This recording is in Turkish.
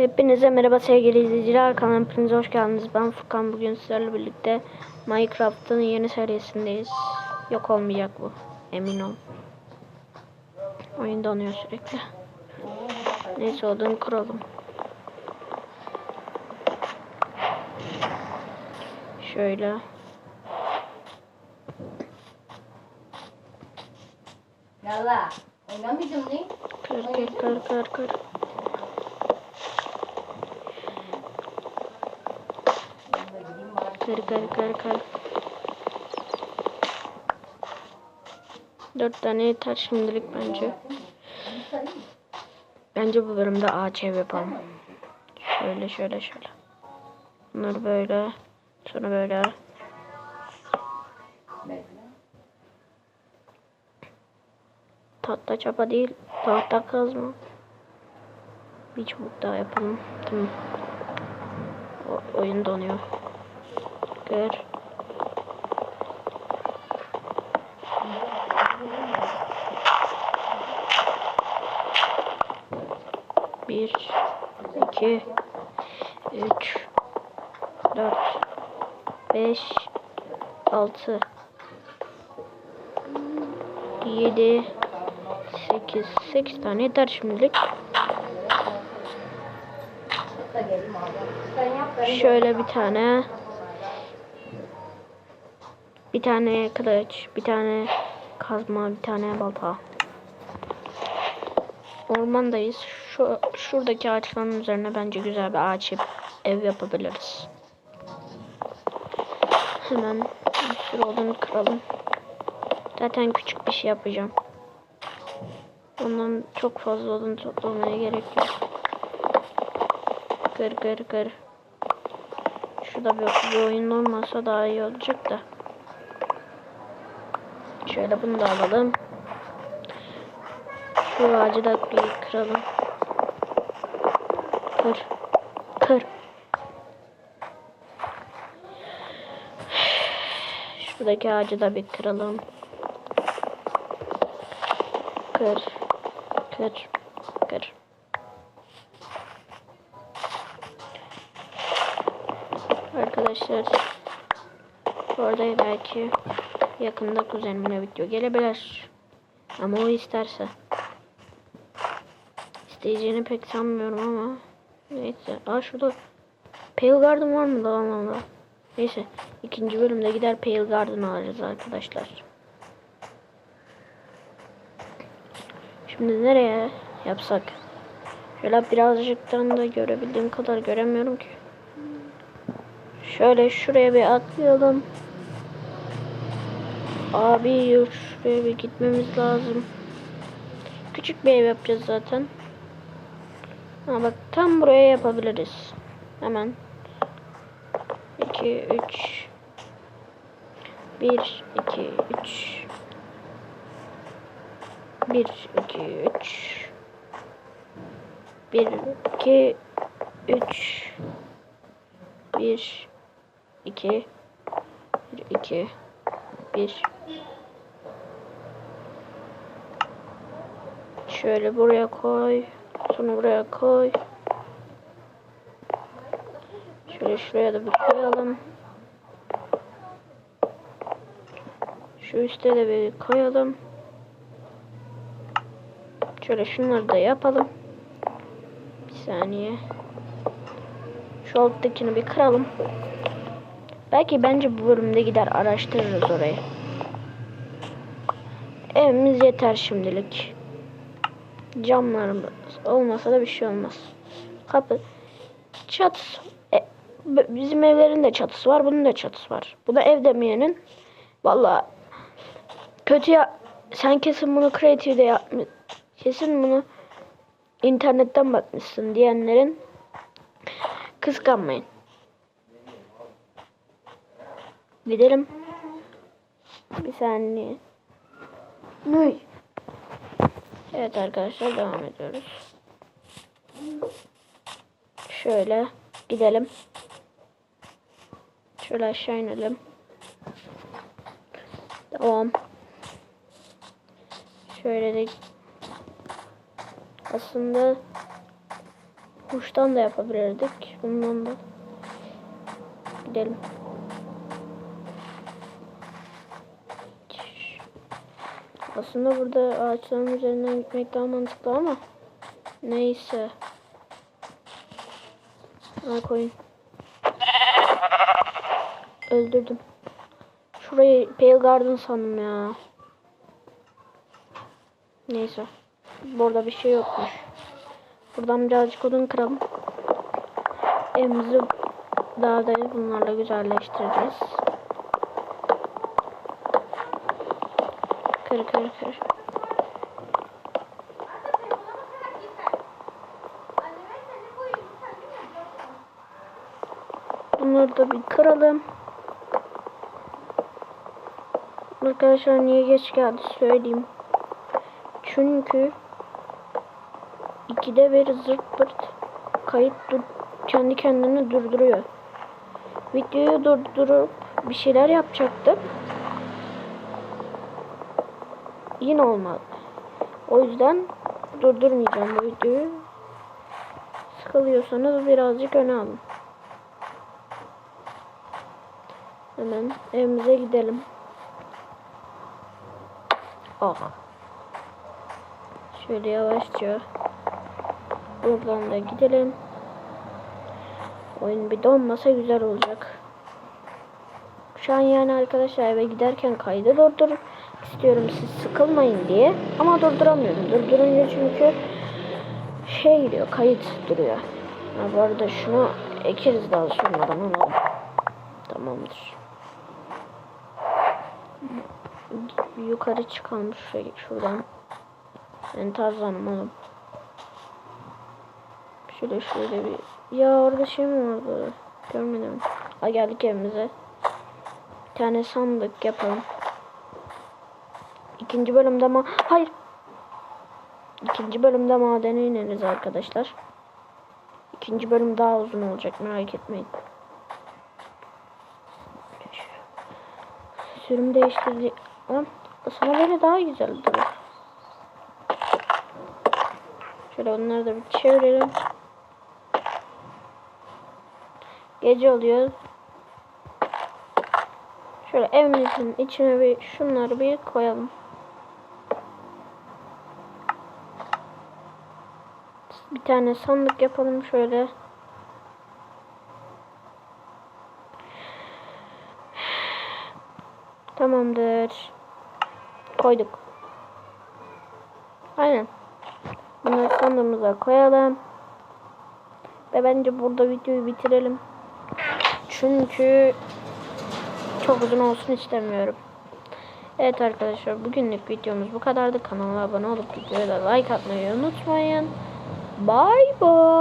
Hepinize merhaba sevgili izleyiciler. Kanalıma hepinize hoş geldiniz. Ben Furkan. Bugün sizlerle birlikte Minecraft'ın yeni serisindeyiz. Yok olmayacak bu. Emin ol. Oyun donuyor sürekli. Neyse odun kuralım. Şöyle. Yalla. Oynamayacağım değil. Kır kır kır kır kır. Kır kır kır kır. Dört tane yeter şimdilik bence. Bence bu bölümde ağaç ev yapalım. Şöyle şöyle şöyle. Bunları böyle. Sonra böyle. Tahta çapa değil. Tahta kazma. Bir çubuk daha yapalım. Tamam. O, oyun donuyor. Gör. Bir, iki, üç, dört, beş, altı, yedi, sekiz, sekiz tane yeter şimdilik. Şöyle bir tane. Bir tane kılıç, bir tane kazma, bir tane balta. Ormandayız. Şu şuradaki ağaçların üzerine bence güzel bir ağaç yap- ev yapabiliriz. Hemen bir sürü odun kıralım. Zaten küçük bir şey yapacağım. Ondan çok fazla odun toplamaya gerek yok. Kır kır kır. Şurada bir, bir oyun olmasa daha iyi olacak da. Şöyle bunu da alalım. Şu ağacı da bir kıralım. Kır. Kır. Şuradaki ağacı da bir kıralım. Kır. Kır. Kır. Arkadaşlar arada belki yakında kuzenimle video gelebilir. Ama o isterse. İsteyeceğini pek sanmıyorum ama. Neyse. Aa şurada Pale Garden var mı lan Allah. Neyse. ikinci bölümde gider Pale Garden alacağız arkadaşlar. Şimdi nereye yapsak? Şöyle birazcıktan da görebildiğim kadar göremiyorum ki. Şöyle şuraya bir atlayalım. Abi şuraya bir gitmemiz lazım. Küçük bir ev yapacağız zaten. Ha bak tam buraya yapabiliriz. Hemen. 2 3 1 2 3 1 2 3 1 2 3 1 2 1 2 1 Şöyle buraya koy. Sonra buraya koy. Şöyle şuraya da bir koyalım. Şu üstte de bir koyalım. Şöyle şunları da yapalım. Bir saniye. Şu alttakini bir kıralım. Belki bence bu bölümde gider araştırırız orayı. Evimiz yeter şimdilik. Camlarımız olmasa da bir şey olmaz. Kapı. Çatısı. E, bizim evlerin de çatısı var. Bunun da çatısı var. Bu da ev demeyenin. Valla kötü ya. Sen kesin bunu Creative'de yapmış. Kesin bunu internetten bakmışsın diyenlerin kıskanmayın. Gidelim. Bir saniye. Ne? Evet arkadaşlar devam ediyoruz. Şöyle gidelim. Şöyle aşağı inelim. Devam. Şöyle de aslında Kuştan da yapabilirdik. Bundan da. Gidelim. Aslında burada ağaçların üzerinden gitmek daha mantıklı ama neyse. Al koyun. Öldürdüm. Şurayı Pale Garden sandım ya. Neyse. Burada bir şey yokmuş. Buradan birazcık odun kıralım. Evimizi daha da bunlarla güzelleştireceğiz. Kır kır kır. Bunları da bir kıralım. Arkadaşlar niye geç geldi söyleyeyim. Çünkü ikide bir zırt pırt kayıt dur kendi kendini durduruyor. Videoyu durdurup bir şeyler yapacaktım. Yine olmadı. O yüzden durdurmayacağım bu videoyu. Sıkılıyorsanız birazcık öne alın. Hemen evimize gidelim. Ah. Şöyle yavaşça buradan da gidelim. Oyun bir donmasa güzel olacak. Şu an yani arkadaşlar eve giderken kaydı durdur istiyorum siz sıkılmayın diye. Ama durduramıyorum. Durdurunca çünkü şey gidiyor kayıt duruyor. Ha, bu arada şunu ekeriz daha sonradan onu. Tamamdır. Yukarı çıkalım şuraya, şuradan. Ben Tarzan'ım oğlum. Şöyle şöyle bir... Ya orada şey mi vardı? Görmedim. Ha geldik evimize. Bir tane sandık yapalım. İkinci bölümde ma... Hayır. İkinci bölümde madene ineriz arkadaşlar. İkinci bölüm daha uzun olacak merak etmeyin. Sürüm değiştirdi. Lan sana böyle daha güzel durur. Şöyle onları da bir çevirelim. Gece oluyor. Şöyle evimizin içine bir şunları bir koyalım. Bir tane sandık yapalım şöyle. Tamamdır. Koyduk. Aynen. Bunları sandığımıza koyalım. Ve bence burada videoyu bitirelim. Çünkü çok uzun olsun istemiyorum. Evet arkadaşlar bugünlük videomuz bu kadardı. Kanala abone olup videoya da like atmayı unutmayın. Bye bye.